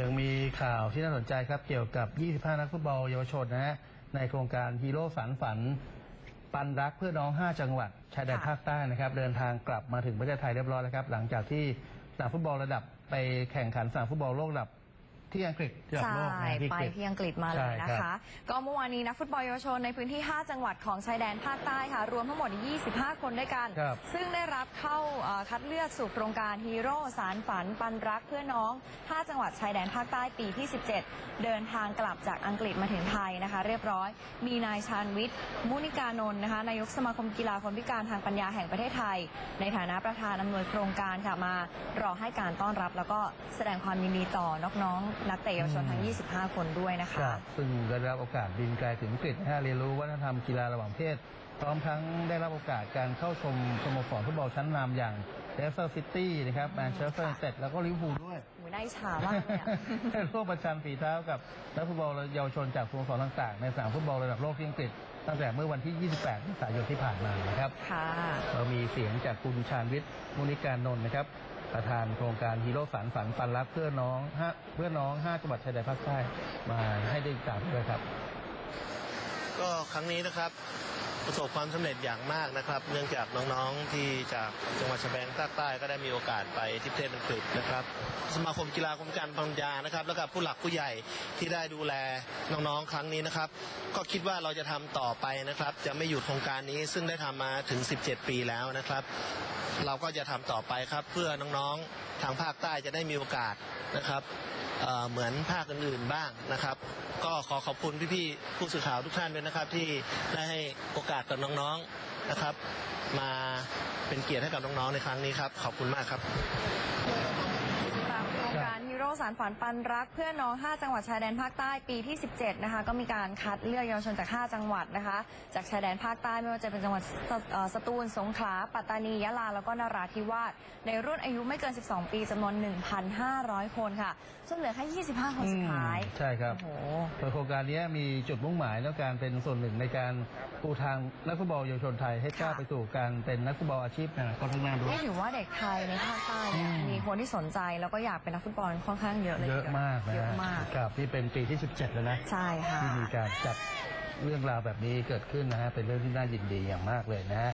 ยังมีข่าวที่น่าสนใจครับเกี่ยวกับ 25 นักฟุตบอลเยาวชนนะฮะในโครงการฮีโร่ฝันฝัน ปันรักเพื่อน้อง 5 จังหวัดชายแดนค่ะภาคใต้นะครับ เดินทางกลับมาถึงประเทศไทยเรียบร้อยแล้วครับ หลังจากที่สนามฟุตบอลระดับไปแข่งขันสนามฟุตบอลโลกระดับ ที่อังกฤษระดับใช่โลกนะไปอังกฤษ ที่อังกฤษมาเลใช่ยนะครัคะ บ ก็เมื่อวานนี้นักฟุตบอลเยาวชนในพื้นที่ 5 จังหวัดของชายแดนภาคใต้ค่ะ รวมทั้งหมด 25 คนด้วยกัน ครับ ซึ่งได้รับเข้าเอ่อคัดเลือกสู่โครงการฮีโร่สารฝัน ปันรักเพื่อน้อง 5 จังหวัดชายแดนภาคใต้ปีที่ 17 เดินทางกลับจากอังกฤษมาถึงไทยนะคะ เรียบร้อย มีนายชาญวิทย์ มุนิกานนท์นะคะนายกสมาคมกีฬาคนพิการทางปัญญาแห่งประเทศไทย ในฐานะประธานอำนวยโครงการค่ะมารอให้การต้อนรับ แล้วก็แสดงความยินดีต่อน้องๆนักเตะเยาวชนทั้ง 25 คนด้วยนะคคะ รับซึ่งได้รับโอกาสบินไกลถึงอังกฤษนะฮะเรียนรู้วัฒนธรรมกีฬาระหว่างประเทศพร้อมทั้งได้รับโอกาสการเข้าชมสโมสรฟุตบอลชั้นนำอย่างเลสเตอร์ซิตี้นะครับแมนเชสเตอร์ยูไนเต็ดแล้วก็ลิเวอร์พูลด้วยโอ้ยน่าอิจฉามากเลยอะได้ร่วมประชันฝีเท้ากับนักฟุตบอลเยาวชนจากสโมสรต่างๆ ในสนามฟุตบอลระดับโลกที่อังกฤษตั้งแต่เมื่อวันที่ 28เมษายนที่ผ่านมานะครับ ค่ะ เรามีเสียงจากคุณชาญวิทย์มุนิการนนท์นะครับ ประธานโครงการฮีโร่ฝันฝันปันรักเพื่อน้องฮะเพื่อน้องห้าจังหวัดชายแดนภาคใต้มาให้ได้ติดตามด้วยครับ ก็ครั้งนี้นะครับประสบความสำเร็จอย่างมากนะครับ เนื่องจากน้องๆที่จากจังหวัดชายแดนภาคใต้ก็ได้มีโอกาสไปที่ประเทศอังกฤษนะครับ สมาคมกีฬาคนพิการปัญญานะครับ แล้วก็ผู้หลักผู้ใหญ่ที่ได้ดูแลน้องๆครั้งนี้นะครับ ก็คิดว่าเราจะทำต่อไปนะครับ จะไม่หยุดโครงการนี้ซึ่งได้ทำมาถึง 17 ปีแล้วนะครับ เราก็จะทำต่อไปครับ เพื่อน้องๆทางภาคใต้จะได้มีโอกาสนะครับเเหมือนภาคอื่นๆบ้างนะครับ ก็ขอขอบคุณพี่ๆผู้สื่อข่าวทุกท่านด้วยนะครับ ที่ได้ให้โอกาสกับน้องๆนะครับ มาเป็นเกียรติให้กับน้องๆในครั้งนี้ครับ ขอบคุณมากครับ การฮีโร่สารฝันปันรักเพื่อน้อง 5 จังหวัดชายแดนภาคใต้ปีที่ 17 นะคะ ก็มีการคัดเลือกเยาวชนจาก 5 จังหวัดนะคะ จากชายแดนภาคใต้ไม่ว่าจะเป็นจังหวัดสเอ่อสตูล สงขลา ปัตตานี ยะลา แล้วก็นราธิวาส ในรุ่นอายุไม่เกิน 12 ปีจำนวน 1,500 คนค่ะจนเหลือแค่ 25 คนสุดท้ายอืมใช่ครับโอ้โหโดยโครงการนี้มีจุดมุ่งหมายและการเป็นส่วนหนึ่งในการปูทางนักฟุตบอลเยาวชนไทยให้ก้าวค่ะไปสู่การเป็นนักฟุตบอลอาชีพในอนาคตข้างหน้าด้วยนี่ถือว่าเด็กไทยในภาคใต้เนี่ยอืมมีคนที่สนใจแล้วก็อยากเป็นนักฟุตบอลค่อนข้างเยอะเลยเยอะมากนะเยอะฮะมาก ครับที่เป็นปีที่ 17 แล้วนะ ใช่ค่ะ ที่มีการจัดเรื่องราวแบบนี้เกิดขึ้นนะฮะ เป็นเรื่องที่น่ายินดีอย่างมากเลยนะฮะ